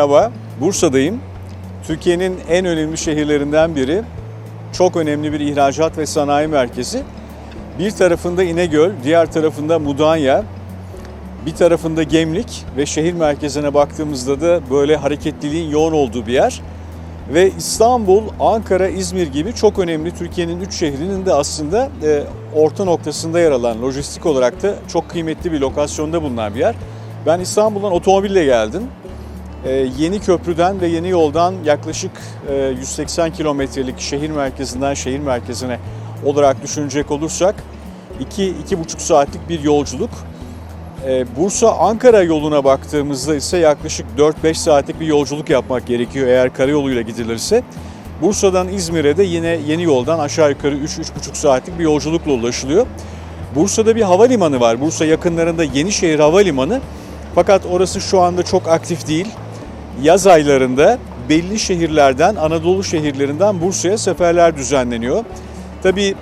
Merhaba, Bursa'dayım. Türkiye'nin en önemli şehirlerinden biri. Çok önemli bir ihracat ve sanayi merkezi. Bir tarafında İnegöl, diğer tarafında Mudanya, bir tarafında Gemlik ve şehir merkezine baktığımızda da böyle hareketliliğin yoğun olduğu bir yer. Ve İstanbul, Ankara, İzmir gibi çok önemli Türkiye'nin üç şehrinin de aslında e, orta noktasında yer alan, lojistik olarak da çok kıymetli bir lokasyonda bulunan bir yer. Ben İstanbul'dan otomobille geldim. Ee, yeni köprüden ve yeni yoldan yaklaşık e, 180 kilometrelik şehir merkezinden şehir merkezine olarak düşünecek olursak 2-2,5 saatlik bir yolculuk. Ee, Bursa-Ankara yoluna baktığımızda ise yaklaşık 4-5 saatlik bir yolculuk yapmak gerekiyor eğer karayoluyla gidilirse. Bursa'dan İzmir'e de yine yeni yoldan aşağı yukarı 3-3,5 saatlik bir yolculukla ulaşılıyor. Bursa'da bir havalimanı var. Bursa yakınlarında Yenişehir Havalimanı. Fakat orası şu anda çok aktif değil. Yaz aylarında belli şehirlerden, Anadolu şehirlerinden Bursa'ya seferler düzenleniyor. Tabii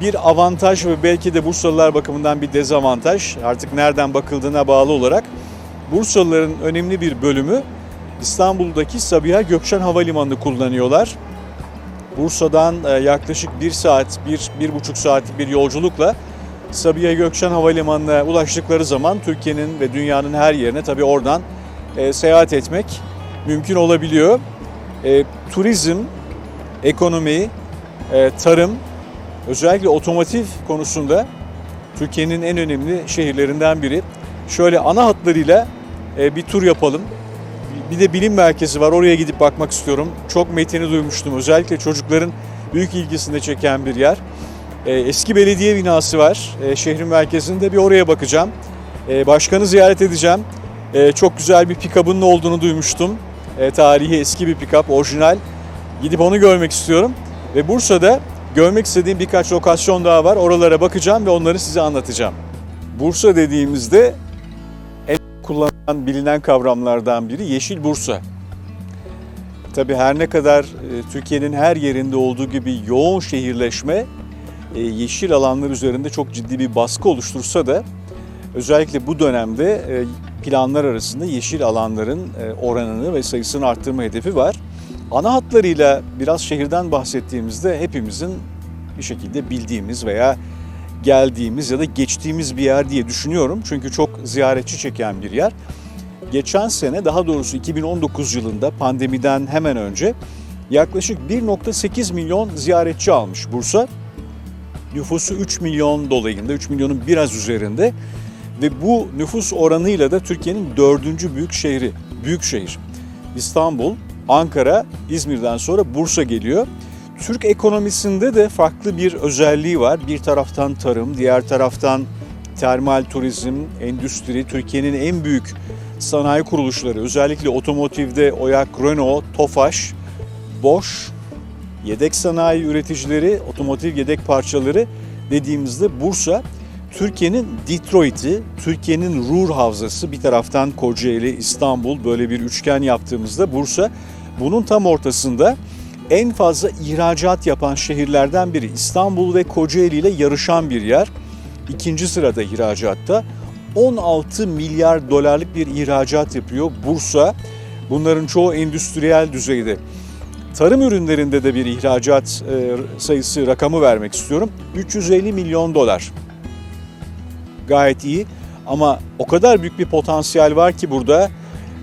bir avantaj ve belki de Bursalılar bakımından bir dezavantaj artık nereden bakıldığına bağlı olarak Bursalıların önemli bir bölümü İstanbul'daki Sabiha Gökçen Havalimanı'nı kullanıyorlar. Bursa'dan e, yaklaşık 1 saat, 1 buçuk saatlik bir yolculukla Sabiha Gökçen Havalimanı'na ulaştıkları zaman Türkiye'nin ve dünyanın her yerine tabii oradan e, seyahat etmek mümkün olabiliyor. E, turizm, ekonomi, e, tarım, özellikle otomotiv konusunda Türkiye'nin en önemli şehirlerinden biri. Şöyle ana hatlarıyla e, bir tur yapalım. Bir de bilim merkezi var. Oraya gidip bakmak istiyorum. Çok metini duymuştum. Özellikle çocukların büyük ilgisini çeken bir yer. E, eski belediye binası var. E, şehrin merkezinde bir oraya bakacağım. E, başkanı ziyaret edeceğim. E, çok güzel bir pikabının olduğunu duymuştum. E, tarihi eski bir pikap, orijinal. Gidip onu görmek istiyorum. Ve Bursa'da görmek istediğim birkaç lokasyon daha var. Oralara bakacağım ve onları size anlatacağım. Bursa dediğimizde en kullanılan, bilinen kavramlardan biri Yeşil Bursa. Tabii her ne kadar e, Türkiye'nin her yerinde olduğu gibi yoğun şehirleşme e, yeşil alanlar üzerinde çok ciddi bir baskı oluştursa da özellikle bu dönemde e, planlar arasında yeşil alanların e, oranını ve sayısını arttırma hedefi var. Ana hatlarıyla biraz şehirden bahsettiğimizde hepimizin bir şekilde bildiğimiz veya geldiğimiz ya da geçtiğimiz bir yer diye düşünüyorum. Çünkü çok ziyaretçi çeken bir yer. Geçen sene daha doğrusu 2019 yılında pandemiden hemen önce yaklaşık 1.8 milyon ziyaretçi almış Bursa. Nüfusu 3 milyon dolayında, 3 milyonun biraz üzerinde ve bu nüfus oranıyla da Türkiye'nin dördüncü büyük şehri, büyük şehir. İstanbul, Ankara, İzmir'den sonra Bursa geliyor. Türk ekonomisinde de farklı bir özelliği var. Bir taraftan tarım, diğer taraftan termal turizm, endüstri, Türkiye'nin en büyük sanayi kuruluşları, özellikle otomotivde Oyak, Renault, Tofaş, Bosch, yedek sanayi üreticileri, otomotiv yedek parçaları dediğimizde Bursa, Türkiye'nin Detroit'i, Türkiye'nin Ruhr Havzası, bir taraftan Kocaeli, İstanbul böyle bir üçgen yaptığımızda Bursa bunun tam ortasında en fazla ihracat yapan şehirlerden biri. İstanbul ve Kocaeli ile yarışan bir yer. İkinci sırada ihracatta. 16 milyar dolarlık bir ihracat yapıyor Bursa. Bunların çoğu endüstriyel düzeyde. Tarım ürünlerinde de bir ihracat e, sayısı rakamı vermek istiyorum. 350 milyon dolar. Gayet iyi ama o kadar büyük bir potansiyel var ki burada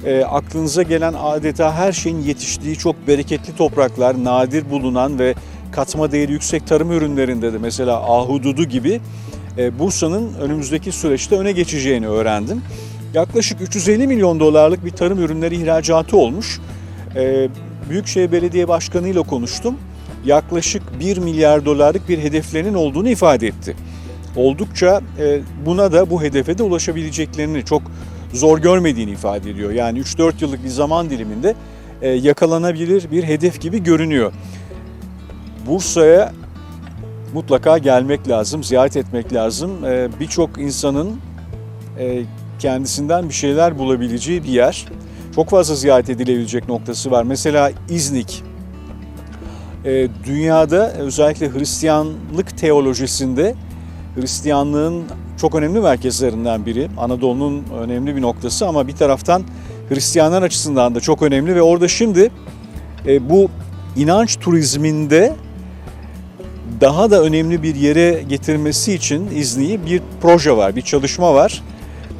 e, aklınıza gelen adeta her şeyin yetiştiği çok bereketli topraklar, nadir bulunan ve katma değeri yüksek tarım ürünlerinde de mesela ahududu gibi e, Bursa'nın önümüzdeki süreçte öne geçeceğini öğrendim. Yaklaşık 350 milyon dolarlık bir tarım ürünleri ihracatı olmuş. E, Büyükşehir Belediye Başkanı ile konuştum. Yaklaşık 1 milyar dolarlık bir hedeflerinin olduğunu ifade etti. Oldukça e, buna da bu hedefe de ulaşabileceklerini çok zor görmediğini ifade ediyor. Yani 3-4 yıllık bir zaman diliminde e, yakalanabilir bir hedef gibi görünüyor. Bursa'ya mutlaka gelmek lazım, ziyaret etmek lazım. E, Birçok insanın kendisinden bir şeyler bulabileceği bir yer. Çok fazla ziyaret edilebilecek noktası var. Mesela İznik. Dünyada özellikle Hristiyanlık teolojisinde Hristiyanlığın çok önemli merkezlerinden biri. Anadolu'nun önemli bir noktası ama bir taraftan Hristiyanlar açısından da çok önemli ve orada şimdi e, bu inanç turizminde daha da önemli bir yere getirmesi için İzni'yi bir proje var, bir çalışma var.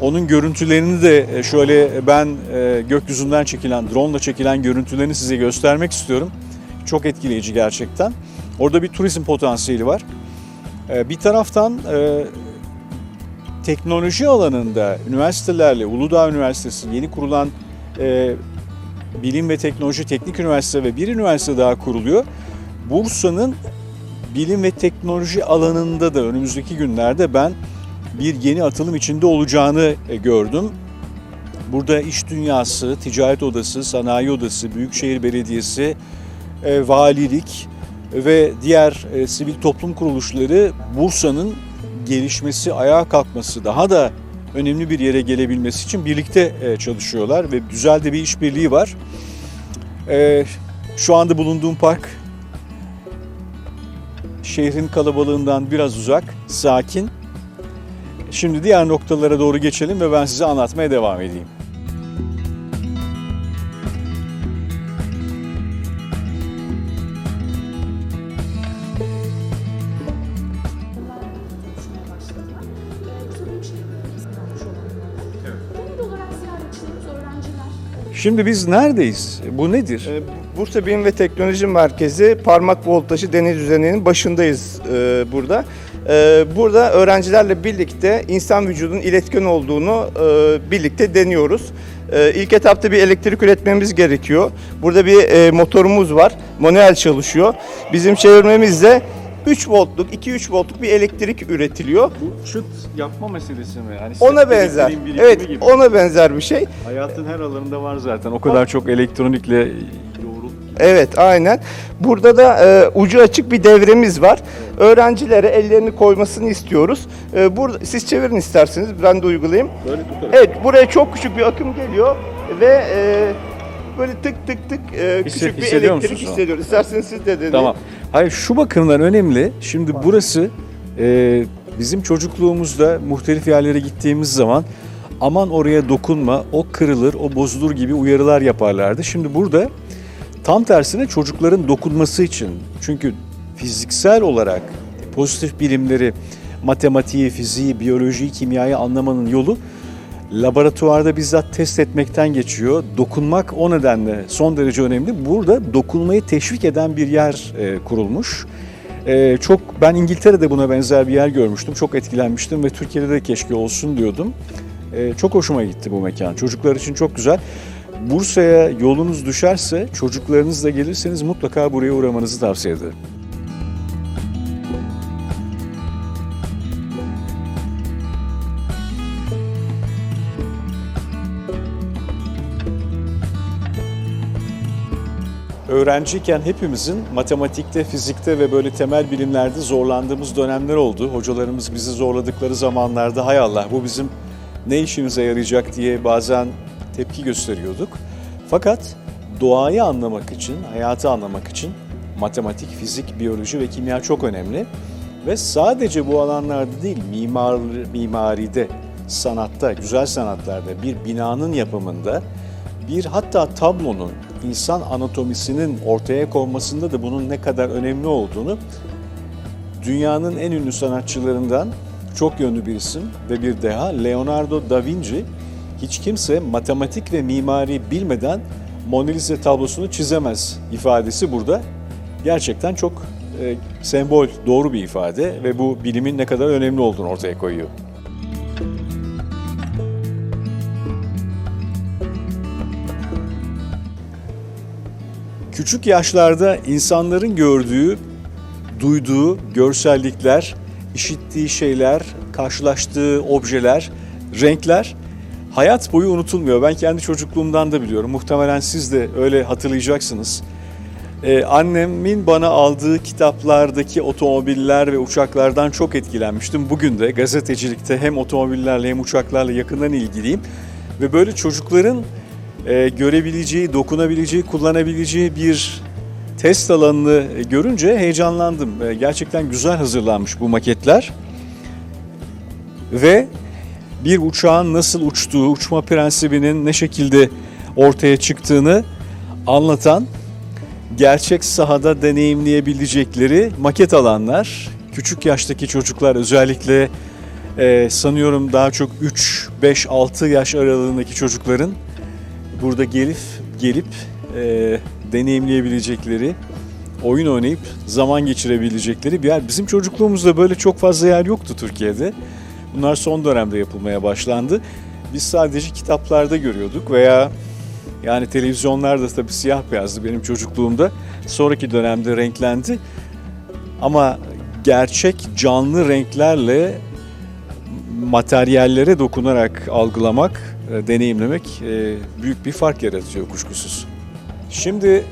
Onun görüntülerini de e, şöyle ben e, gökyüzünden çekilen, drone ile çekilen görüntülerini size göstermek istiyorum. Çok etkileyici gerçekten. Orada bir turizm potansiyeli var. E, Bir taraftan e, teknoloji alanında üniversitelerle, Uludağ Üniversitesi yeni kurulan e, Bilim ve Teknoloji Teknik Üniversite ve bir üniversite daha kuruluyor. Bursa'nın bilim ve teknoloji alanında da önümüzdeki günlerde ben bir yeni atılım içinde olacağını e, gördüm. Burada iş dünyası, ticaret odası, sanayi odası, büyükşehir belediyesi, valilik ve diğer e, sivil toplum kuruluşları Bursa'nın gelişmesi, ayağa kalkması, daha da önemli bir yere gelebilmesi için birlikte e, çalışıyorlar ve güzel de bir işbirliği var. E, Şu anda bulunduğum park şehrin kalabalığından biraz uzak, sakin. Şimdi diğer noktalara doğru geçelim ve ben size anlatmaya devam edeyim. Şimdi biz neredeyiz? Bu nedir? Ee, Bursa Bilim ve Teknoloji Merkezi parmak voltajı deney düzeninin başındayız e, burada. E, burada öğrencilerle birlikte insan vücudunun iletken olduğunu e, birlikte deniyoruz. İlk etapta bir elektrik üretmemiz gerekiyor. Burada bir motorumuz var. Manuel çalışıyor. Bizim çevirmemizle 3 voltluk, 2-3 voltluk bir elektrik üretiliyor. Bu çıt yapma meselesi mi? Yani Ona benzer. Evet, ona benzer bir şey. Hayatın her alanında var zaten. O kadar çok elektronikle. Evet aynen. Burada da e, ucu açık bir devremiz var. Öğrencilere ellerini koymasını istiyoruz. E, burada siz çevirin isterseniz ben de uygulayayım. Böyle tutarak. Evet buraya çok küçük bir akım geliyor ve e, böyle tık tık tık e, küçük bir hissediyor elektrik musunuz. İsterseniz siz de deneyin. Tamam. Hayır şu bakımdan önemli. Şimdi burası e, bizim çocukluğumuzda muhtelif yerlere gittiğimiz zaman aman oraya dokunma, o kırılır, o bozulur gibi uyarılar yaparlardı. Şimdi burada tam tersine çocukların dokunması için çünkü fiziksel olarak pozitif bilimleri, matematiği, fiziği, biyolojiyi, kimyayı anlamanın yolu laboratuvarda bizzat test etmekten geçiyor. Dokunmak o nedenle son derece önemli. Burada dokunmayı teşvik eden bir yer e, kurulmuş. E, çok ben İngiltere'de buna benzer bir yer görmüştüm. Çok etkilenmiştim ve Türkiye'de de keşke olsun diyordum. E, çok hoşuma gitti bu mekan. Çocuklar için çok güzel. Bursa'ya yolunuz düşerse çocuklarınızla gelirseniz mutlaka buraya uğramanızı tavsiye ederim. Öğrenciyken hepimizin matematikte, fizikte ve böyle temel bilimlerde zorlandığımız dönemler oldu. Hocalarımız bizi zorladıkları zamanlarda hay Allah bu bizim ne işimize yarayacak diye bazen tepki gösteriyorduk. Fakat doğayı anlamak için, hayatı anlamak için matematik, fizik, biyoloji ve kimya çok önemli. Ve sadece bu alanlarda değil, mimar, mimaride, sanatta, güzel sanatlarda, bir binanın yapımında, bir hatta tablonun, insan anatomisinin ortaya konmasında da bunun ne kadar önemli olduğunu dünyanın en ünlü sanatçılarından çok yönlü bir isim ve bir deha Leonardo da Vinci hiç kimse matematik ve mimari bilmeden Mona Lisa tablosunu çizemez ifadesi burada. Gerçekten çok e, sembol, doğru bir ifade ve bu bilimin ne kadar önemli olduğunu ortaya koyuyor. Küçük yaşlarda insanların gördüğü, duyduğu görsellikler, işittiği şeyler, karşılaştığı objeler, renkler hayat boyu unutulmuyor. Ben kendi çocukluğumdan da biliyorum. Muhtemelen siz de öyle hatırlayacaksınız. Ee, annemin bana aldığı kitaplardaki otomobiller ve uçaklardan çok etkilenmiştim. Bugün de gazetecilikte hem otomobillerle hem uçaklarla yakından ilgiliyim. Ve böyle çocukların e, görebileceği, dokunabileceği, kullanabileceği bir test alanını e, görünce heyecanlandım. E, gerçekten güzel hazırlanmış bu maketler. Ve bir uçağın nasıl uçtuğu, uçma prensibinin ne şekilde ortaya çıktığını anlatan gerçek sahada deneyimleyebilecekleri maket alanlar. Küçük yaştaki çocuklar özellikle e, sanıyorum daha çok 3, 5, 6 yaş aralığındaki çocukların burada gelip gelip e, deneyimleyebilecekleri, oyun oynayıp zaman geçirebilecekleri bir yer. Bizim çocukluğumuzda böyle çok fazla yer yoktu Türkiye'de. Bunlar son dönemde yapılmaya başlandı. Biz sadece kitaplarda görüyorduk veya yani televizyonlarda tabii siyah beyazdı benim çocukluğumda. Sonraki dönemde renklendi. Ama gerçek canlı renklerle materyallere dokunarak algılamak, deneyimlemek e, büyük bir fark yaratıyor kuşkusuz. Şimdi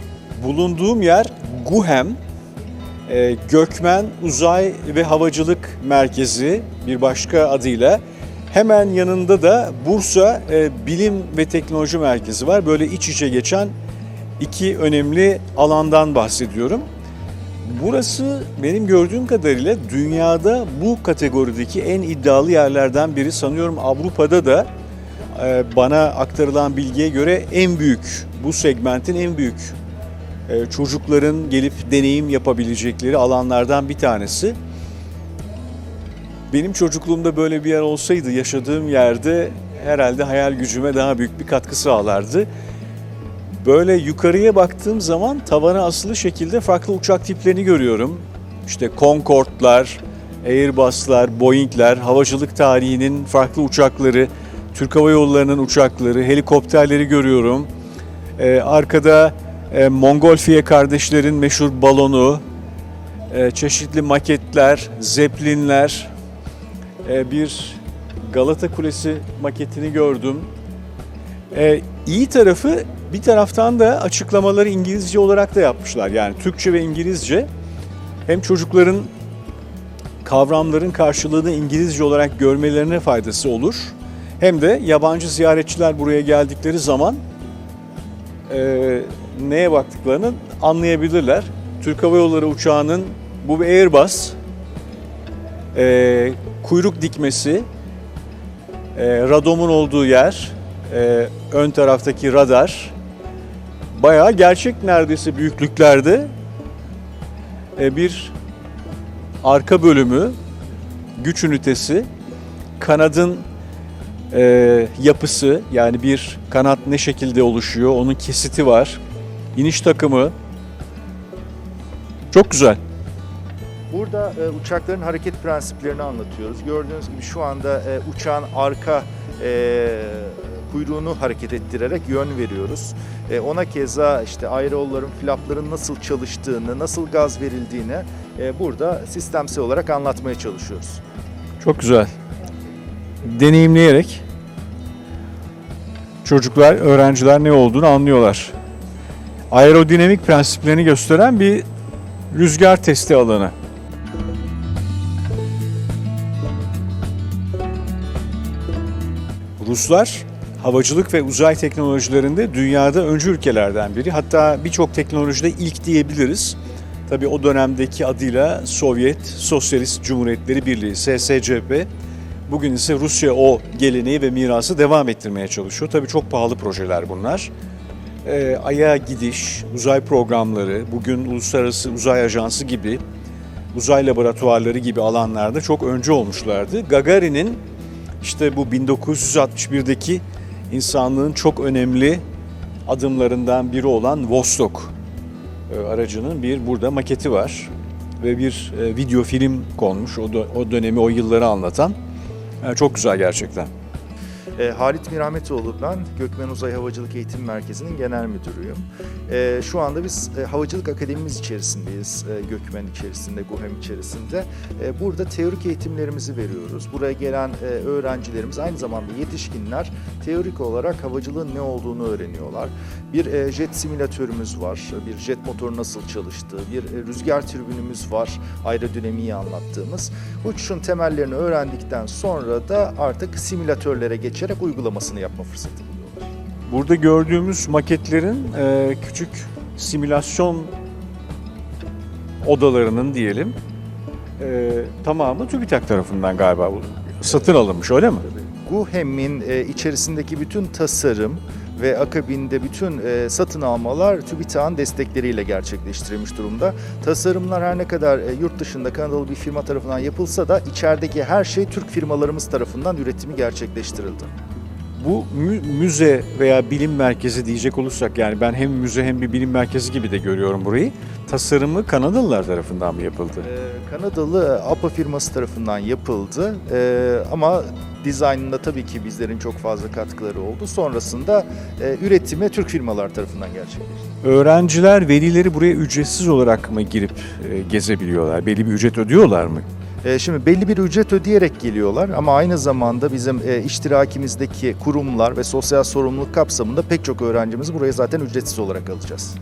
bulunduğum yer Guhem, e, Gökmen Uzay ve Havacılık Merkezi bir başka adıyla. Hemen yanında da Bursa e, Bilim ve Teknoloji Merkezi var. Böyle iç içe geçen iki önemli alandan bahsediyorum. Burası benim gördüğüm kadarıyla dünyada bu kategorideki en iddialı yerlerden biri. Sanıyorum Avrupa'da da e, bana aktarılan bilgiye göre en büyük, bu segmentin en büyük e, çocukların gelip deneyim yapabilecekleri alanlardan bir tanesi. Benim çocukluğumda böyle bir yer olsaydı yaşadığım yerde herhalde hayal gücüme daha büyük bir katkı sağlardı. Böyle yukarıya baktığım zaman tavana asılı şekilde farklı uçak tiplerini görüyorum. İşte Concorde'lar, Airbus'lar, Boeing'ler, havacılık tarihinin farklı uçakları, Türk Hava Yolları'nın uçakları, helikopterleri görüyorum. Ee, arkada e, Mongolfiye kardeşlerin meşhur balonu, e, çeşitli maketler, zeplinler, e, bir Galata Kulesi maketini gördüm. E, iyi tarafı bir taraftan da açıklamaları İngilizce olarak da yapmışlar. Yani Türkçe ve İngilizce hem çocukların kavramların karşılığını İngilizce olarak görmelerine faydası olur. Hem de yabancı ziyaretçiler buraya geldikleri zaman e, neye baktıklarını anlayabilirler. Türk Hava Yolları uçağının bu bir Airbus e, kuyruk dikmesi, e, radomun olduğu yer, e, ön taraftaki radar bayağı gerçek neredeyse büyüklüklerde e, bir arka bölümü, güç ünitesi, kanadın e, yapısı yani bir kanat ne şekilde oluşuyor onun kesiti var, iniş takımı çok güzel. Burada e, uçakların hareket prensiplerini anlatıyoruz. Gördüğünüz gibi şu anda e, uçağın arka e, kuyruğunu hareket ettirerek yön veriyoruz. E, ona keza işte aerolların, flapların nasıl çalıştığını, nasıl gaz verildiğini e, burada sistemsel olarak anlatmaya çalışıyoruz. Çok güzel. Deneyimleyerek çocuklar, öğrenciler ne olduğunu anlıyorlar. Aerodinamik prensiplerini gösteren bir rüzgar testi alanı. Ruslar havacılık ve uzay teknolojilerinde dünyada öncü ülkelerden biri. Hatta birçok teknolojide ilk diyebiliriz. Tabii o dönemdeki adıyla Sovyet Sosyalist Cumhuriyetleri Birliği SSCP. Bugün ise Rusya o geleneği ve mirası devam ettirmeye çalışıyor. Tabii çok pahalı projeler bunlar. Ee, Ay'a gidiş, uzay programları, bugün Uluslararası Uzay Ajansı gibi, uzay laboratuvarları gibi alanlarda çok öncü olmuşlardı. Gagarin'in işte bu 1961'deki insanlığın çok önemli adımlarından biri olan Vostok e, aracının bir burada maketi var ve bir e, video film konmuş o dönemi o yılları anlatan. Çok güzel gerçekten. E, Halit Mirahmetoğlu ben, Gökmen Uzay Havacılık Eğitim Merkezi'nin genel müdürüyüm. E, şu anda biz e, Havacılık Akademimiz içerisindeyiz, e, Gökmen içerisinde, GUHEM içerisinde. E, burada teorik eğitimlerimizi veriyoruz. Buraya gelen e, öğrencilerimiz aynı zamanda yetişkinler teorik olarak havacılığın ne olduğunu öğreniyorlar. Bir e, jet simülatörümüz var, bir jet motoru nasıl çalıştığı, bir e, rüzgar türbünümüz var, aerodinamiği anlattığımız. Uçuşun temellerini öğrendikten sonra da artık simülatörlere geçerek uygulamasını yapma fırsatı buluyorlar. Burada gördüğümüz maketlerin e, küçük simülasyon odalarının diyelim e, tamamı TÜBİTAK tarafından galiba satın alınmış öyle mi? GUHEM'in e, içerisindeki bütün tasarım, ve akabinde bütün e, satın almalar TÜBİTAK'ın destekleriyle gerçekleştirilmiş durumda. Tasarımlar her ne kadar e, yurt dışında Kanadalı bir firma tarafından yapılsa da içerideki her şey Türk firmalarımız tarafından üretimi gerçekleştirildi. Bu mü- müze veya bilim merkezi diyecek olursak yani ben hem müze hem bir bilim merkezi gibi de görüyorum burayı. Tasarımı Kanadalılar tarafından mı yapıldı? Ee, Kanadalı APA firması tarafından yapıldı Ee, ama dizaynında tabii ki bizlerin çok fazla katkıları oldu. Sonrasında e, üretimi Türk firmalar tarafından gerçekleşti. Öğrenciler, velileri buraya ücretsiz olarak mı girip e, gezebiliyorlar? Belli bir ücret ödüyorlar mı? Ee, Şimdi belli bir ücret ödeyerek geliyorlar ama aynı zamanda bizim e, iştirakimizdeki kurumlar ve sosyal sorumluluk kapsamında pek çok öğrencimizi buraya zaten ücretsiz olarak alacağız.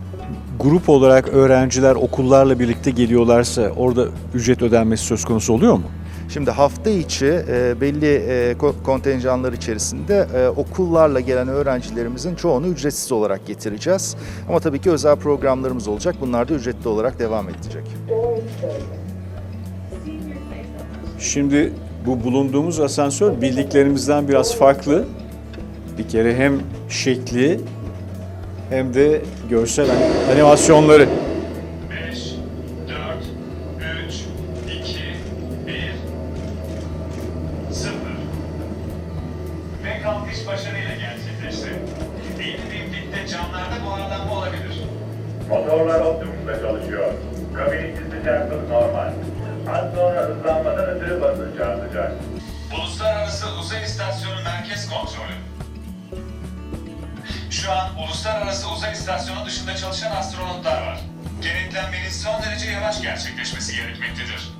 Grup olarak öğrenciler okullarla birlikte geliyorlarsa orada ücret ödenmesi söz konusu oluyor mu? Şimdi hafta içi e, belli e, ko- kontenjanlar içerisinde e, okullarla gelen öğrencilerimizin çoğunu ücretsiz olarak getireceğiz. Ama tabii ki özel programlarımız olacak. Bunlar da ücretli olarak devam edecek. Şimdi bu bulunduğumuz asansör bildiklerimizden biraz farklı. Bir kere hem şekli hem de görsel animasyonları. Kenetlenmenin son derece yavaş gerçekleşmesi gerekmektedir.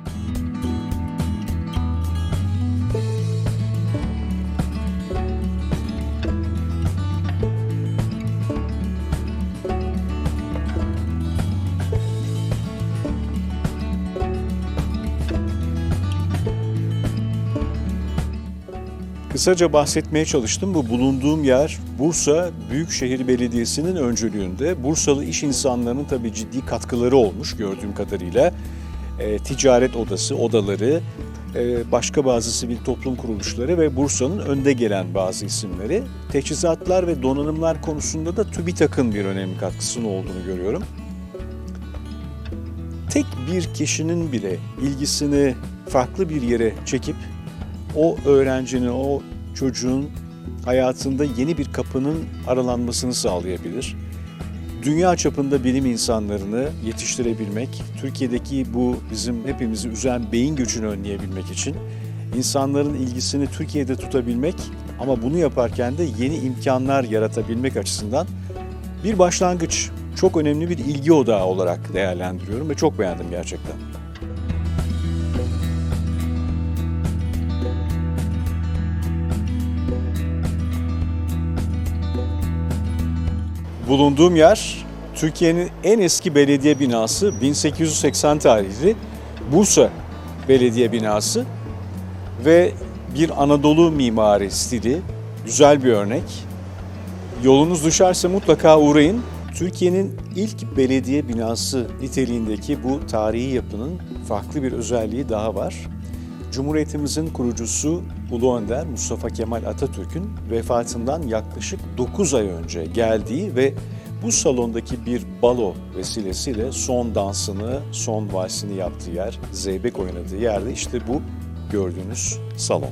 Kısaca bahsetmeye çalıştım. Bu bulunduğum yer Bursa Büyükşehir Belediyesi'nin öncülüğünde. Bursalı iş insanlarının tabii ciddi katkıları olmuş gördüğüm kadarıyla. E, ticaret odası, odaları, e, başka bazı sivil toplum kuruluşları ve Bursa'nın önde gelen bazı isimleri. Teçhizatlar ve donanımlar konusunda da TÜBİTAK'ın bir önemli katkısının olduğunu görüyorum. Tek bir kişinin bile ilgisini farklı bir yere çekip o öğrencinin, o çocuğun hayatında yeni bir kapının aralanmasını sağlayabilir. Dünya çapında bilim insanlarını yetiştirebilmek, Türkiye'deki bu bizim hepimizi üzen beyin göçünü önleyebilmek için insanların ilgisini Türkiye'de tutabilmek ama bunu yaparken de yeni imkanlar yaratabilmek açısından bir başlangıç. Çok önemli bir ilgi odağı olarak değerlendiriyorum ve çok beğendim gerçekten. Bulunduğum yer Türkiye'nin en eski belediye binası 1880 tarihli Bursa Belediye Binası ve bir Anadolu mimari stili güzel bir örnek. Yolunuz düşerse mutlaka uğrayın. Türkiye'nin ilk belediye binası niteliğindeki bu tarihi yapının farklı bir özelliği daha var. Cumhuriyetimizin kurucusu Ulu Önder Mustafa Kemal Atatürk'ün vefatından yaklaşık 9 ay önce geldiği ve bu salondaki bir balo vesilesiyle son dansını, son valsini yaptığı yer, zeybek oynadığı yerde işte bu gördüğünüz salon.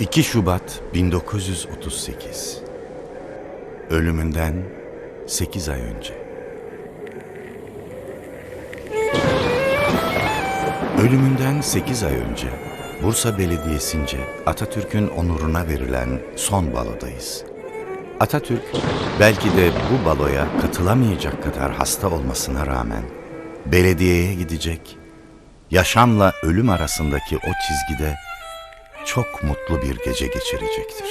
2 Şubat 1938 Ölümünden 8 ay önce Ölümünden 8 ay önce Bursa Belediyesi'nce Atatürk'ün onuruna verilen son balodayız. Atatürk belki de bu baloya katılamayacak kadar hasta olmasına rağmen belediyeye gidecek, yaşamla ölüm arasındaki o çizgide çok mutlu bir gece geçirecektir.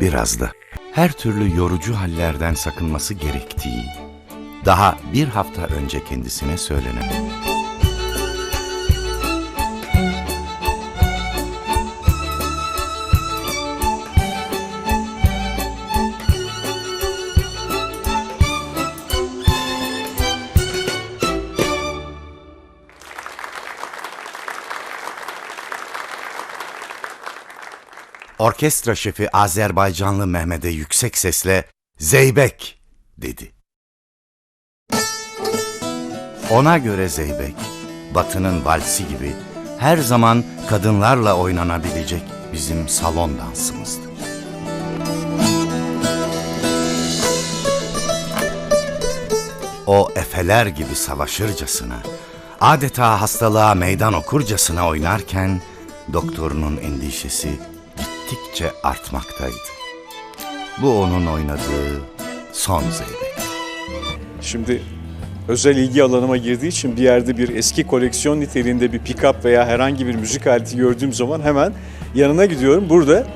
Biraz da her türlü yorucu hallerden sakınması gerektiği daha bir hafta önce kendisine söylenen orkestra şefi Azerbaycanlı Mehmet'e yüksek sesle Zeybek dedi. Ona göre Zeybek, Batı'nın valsi gibi her zaman kadınlarla oynanabilecek bizim salon dansımızdı. O efeler gibi savaşırcasına, adeta hastalığa meydan okurcasına oynarken doktorunun endişesi gittikçe artmaktaydı. Bu onun oynadığı son zeybek. Şimdi özel ilgi alanıma girdiği için bir yerde bir eski koleksiyon niteliğinde bir pick-up veya herhangi bir müzik aleti gördüğüm zaman hemen yanına gidiyorum. Burada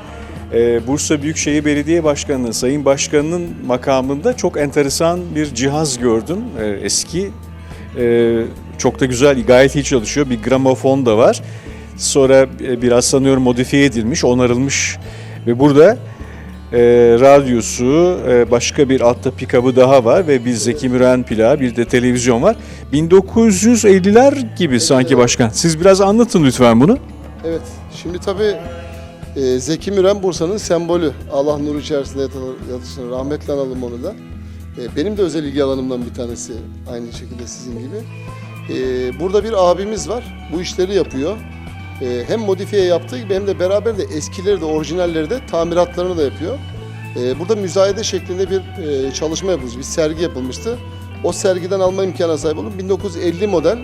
e, Bursa Büyükşehir Belediye Başkanı'nın, Sayın Başkanı'nın makamında çok enteresan bir cihaz gördüm. E, eski, e, çok da güzel, gayet iyi çalışıyor. Bir gramofon da var. Sonra e, biraz sanıyorum modifiye edilmiş, onarılmış ve burada e, radyosu, e, başka bir altta pikabı daha var ve bir Zeki Müren plağı, bir de televizyon var. 1950'ler gibi sanki başkan. Siz biraz anlatın lütfen bunu. Evet, şimdi tabii e, Zeki Müren Bursa'nın sembolü. Allah nuru içerisinde yatı- yatsın, rahmetle analım onu da. E, benim de özel ilgi alanımdan bir tanesi, aynı şekilde sizin gibi. E, burada bir abimiz var, bu işleri yapıyor. E, hem modifiye yaptığı gibi hem de beraber de eskileri de orijinalleri de tamiratlarını da yapıyor. E, burada müzayede şeklinde bir e, çalışma yapılmış, bir sergi yapılmıştı. O sergiden alma imkanına sahip oldum. 1950 model,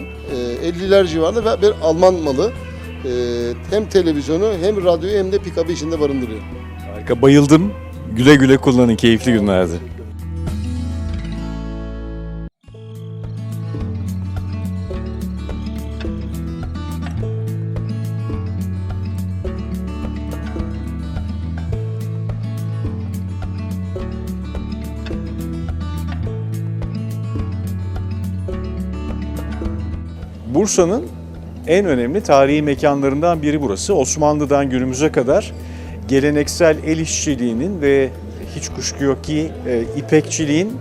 e, 50'ler civarında ve bir Alman malı. Ee, hem televizyonu hem radyoyu hem de pikabı içinde barındırıyor. Harika, bayıldım. Güle güle kullanın, keyifli günlerdi. Bursa'nın en önemli tarihi mekanlarından biri burası. Osmanlı'dan günümüze kadar geleneksel el işçiliğinin ve hiç kuşku yok ki e, ipekçiliğin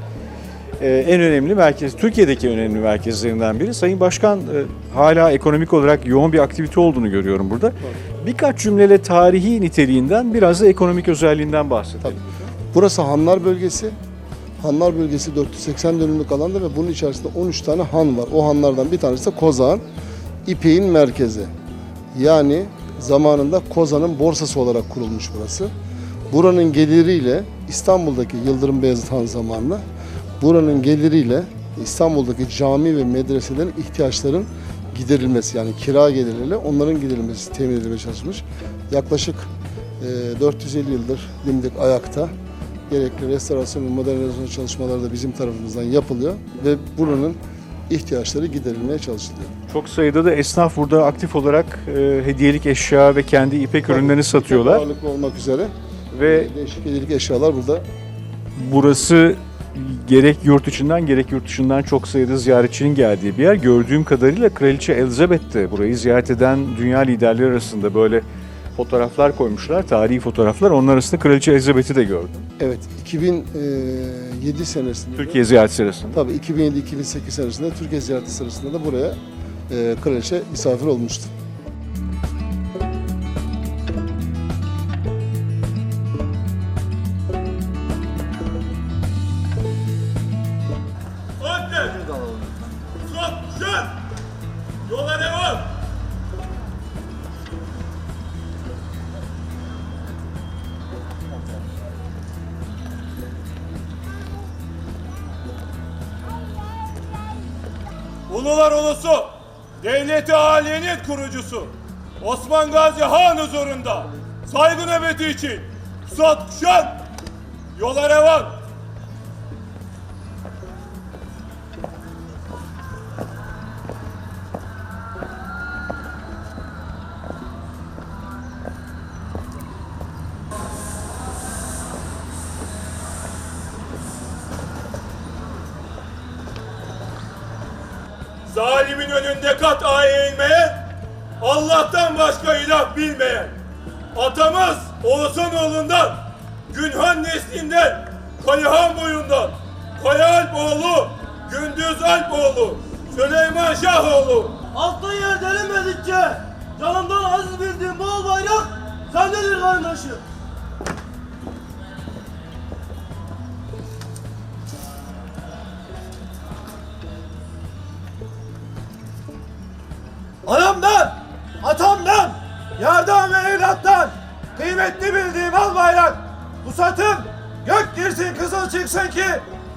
e, en önemli merkez, Türkiye'deki önemli merkezlerinden biri. Sayın Başkan e, hala ekonomik olarak yoğun bir aktivite olduğunu görüyorum burada. Birkaç cümleyle tarihi niteliğinden biraz da ekonomik özelliğinden bahsedelim. Tabii. Burası Hanlar bölgesi. Hanlar bölgesi 480 dönümlük alanda ve bunun içerisinde 13 tane han var. O hanlardan bir tanesi de Kozağan. İpek'in merkezi. Yani zamanında Kozan'ın borsası olarak kurulmuş burası. Buranın geliriyle İstanbul'daki Yıldırım Beyazıt Han zamanında buranın geliriyle İstanbul'daki cami ve medreselerin ihtiyaçların giderilmesi yani kira geliriyle onların giderilmesi temin edilmeye çalışmış. Yaklaşık e, 450 yıldır dimdik ayakta. Gerekli restorasyon ve modernizasyon çalışmaları da bizim tarafımızdan yapılıyor ve buranın ihtiyaçları giderilmeye çalışılıyor. Çok sayıda da esnaf burada aktif olarak e, hediyelik eşya ve kendi ipek ürünlerini satıyorlar. Ağırlıklı olmak üzere Ve değişik hediyelik eşyalar burada burası gerek yurt içinden gerek yurt dışından çok sayıda ziyaretçinin geldiği bir yer. Gördüğüm kadarıyla Kraliçe Elizabeth de burayı ziyaret eden dünya liderleri arasında böyle fotoğraflar koymuşlar, tarihi fotoğraflar. Onlar arasında Kraliçe Elizabeth'i de gördüm. Evet, 2007 senesinde. de- Türkiye ziyareti sırasında. Tabii 2007-2008 senesinde Türkiye ziyareti sırasında da buraya e, kraliçe misafir olmuştu. Osman Gazi Han huzurunda. Saygı nöbeti için. Suat Kuşan, yola revan! Anamdan, atamdan, yardım ve evlattan kıymetli bildiğim al bayrak. Bu satım gök girsin kızıl çıksın ki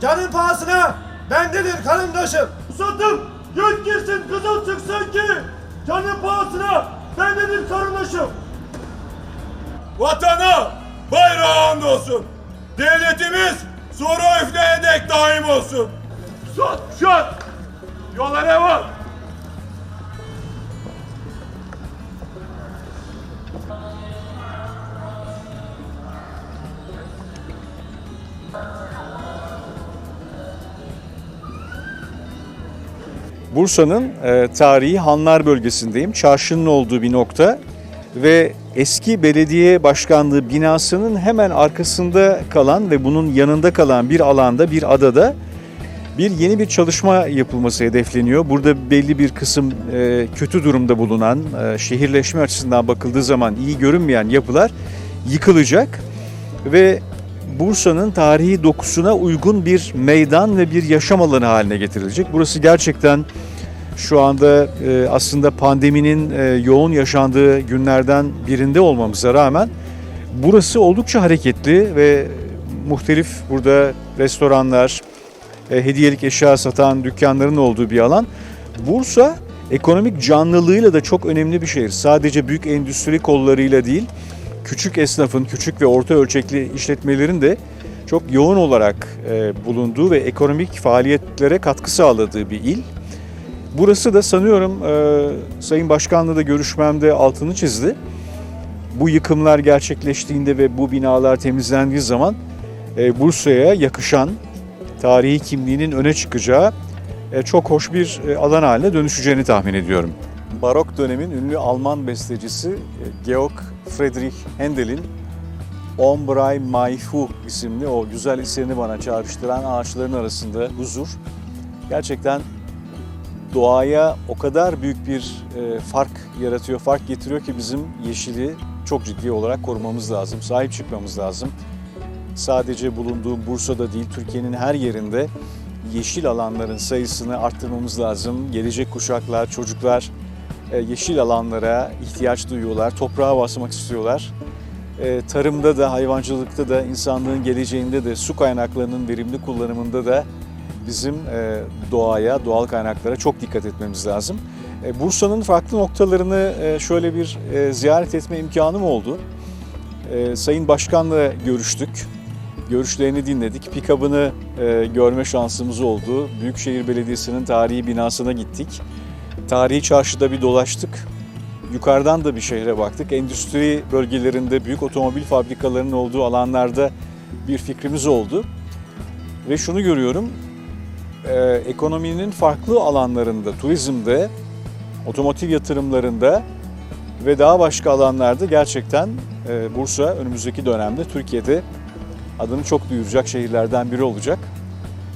canın pahasına bendedir karındaşım. Bu satım gök girsin kızıl çıksın ki canın pahasına bendedir karındaşım. Vatana bayrağın olsun. Devletimiz sonra üfleye dek daim olsun. Şat şat. Yola devam. Bursa'nın e, tarihi Hanlar bölgesindeyim. Çarşının olduğu bir nokta ve eski belediye başkanlığı binasının hemen arkasında kalan ve bunun yanında kalan bir alanda, bir adada bir yeni bir çalışma yapılması hedefleniyor. Burada belli bir kısım e, kötü durumda bulunan, e, şehirleşme açısından bakıldığı zaman iyi görünmeyen yapılar yıkılacak ve Bursa'nın tarihi dokusuna uygun bir meydan ve bir yaşam alanı haline getirilecek. Burası gerçekten şu anda e, aslında pandeminin e, yoğun yaşandığı günlerden birinde olmamıza rağmen burası oldukça hareketli ve muhtelif burada restoranlar, e, hediyelik eşya satan dükkanların olduğu bir alan. Bursa ekonomik canlılığıyla da çok önemli bir şehir. Sadece büyük endüstri kollarıyla değil, küçük esnafın, küçük ve orta ölçekli işletmelerin de çok yoğun olarak e, bulunduğu ve ekonomik faaliyetlere katkı sağladığı bir il. Burası da sanıyorum e, Sayın Başkan'la da görüşmemde altını çizdi. Bu yıkımlar gerçekleştiğinde ve bu binalar temizlendiği zaman e, Bursa'ya yakışan, tarihi kimliğinin öne çıkacağı çok hoş bir alan haline dönüşeceğini tahmin ediyorum. Barok dönemin ünlü Alman bestecisi Georg Friedrich Handel'in Ombray Mayfu isimli o güzel eserini bana çağrıştıran ağaçların arasında huzur. Gerçekten doğaya o kadar büyük bir e, fark yaratıyor, fark getiriyor ki bizim yeşili çok ciddi olarak korumamız lazım, sahip çıkmamız lazım. Sadece bulunduğum Bursa'da değil, Türkiye'nin her yerinde yeşil alanların sayısını arttırmamız lazım. Gelecek kuşaklar, çocuklar yeşil alanlara ihtiyaç duyuyorlar, toprağa basmak istiyorlar. E, Tarımda da, hayvancılıkta da, insanlığın geleceğinde de, su kaynaklarının verimli kullanımında da bizim e, doğaya, doğal kaynaklara çok dikkat etmemiz lazım. E, Bursa'nın farklı noktalarını e, şöyle bir e, ziyaret etme imkanım oldu. E, Sayın Başkan'la görüştük. Görüşlerini dinledik. Pikabını e, görme şansımız oldu. Büyükşehir Belediyesi'nin tarihi binasına gittik. Tarihi çarşıda bir dolaştık. Yukarıdan da bir şehre baktık. Endüstri bölgelerinde büyük otomobil fabrikalarının olduğu alanlarda bir fikrimiz oldu. Ve şunu görüyorum, e, ekonominin farklı alanlarında, turizmde, otomotiv yatırımlarında ve daha başka alanlarda gerçekten e, Bursa önümüzdeki dönemde Türkiye'de adını çok duyuracak şehirlerden biri olacak.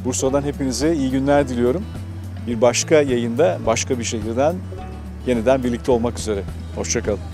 Bursa'dan hepinize iyi günler diliyorum. Bir başka yayında başka bir şehirden yeniden birlikte olmak üzere. Hoşçakalın.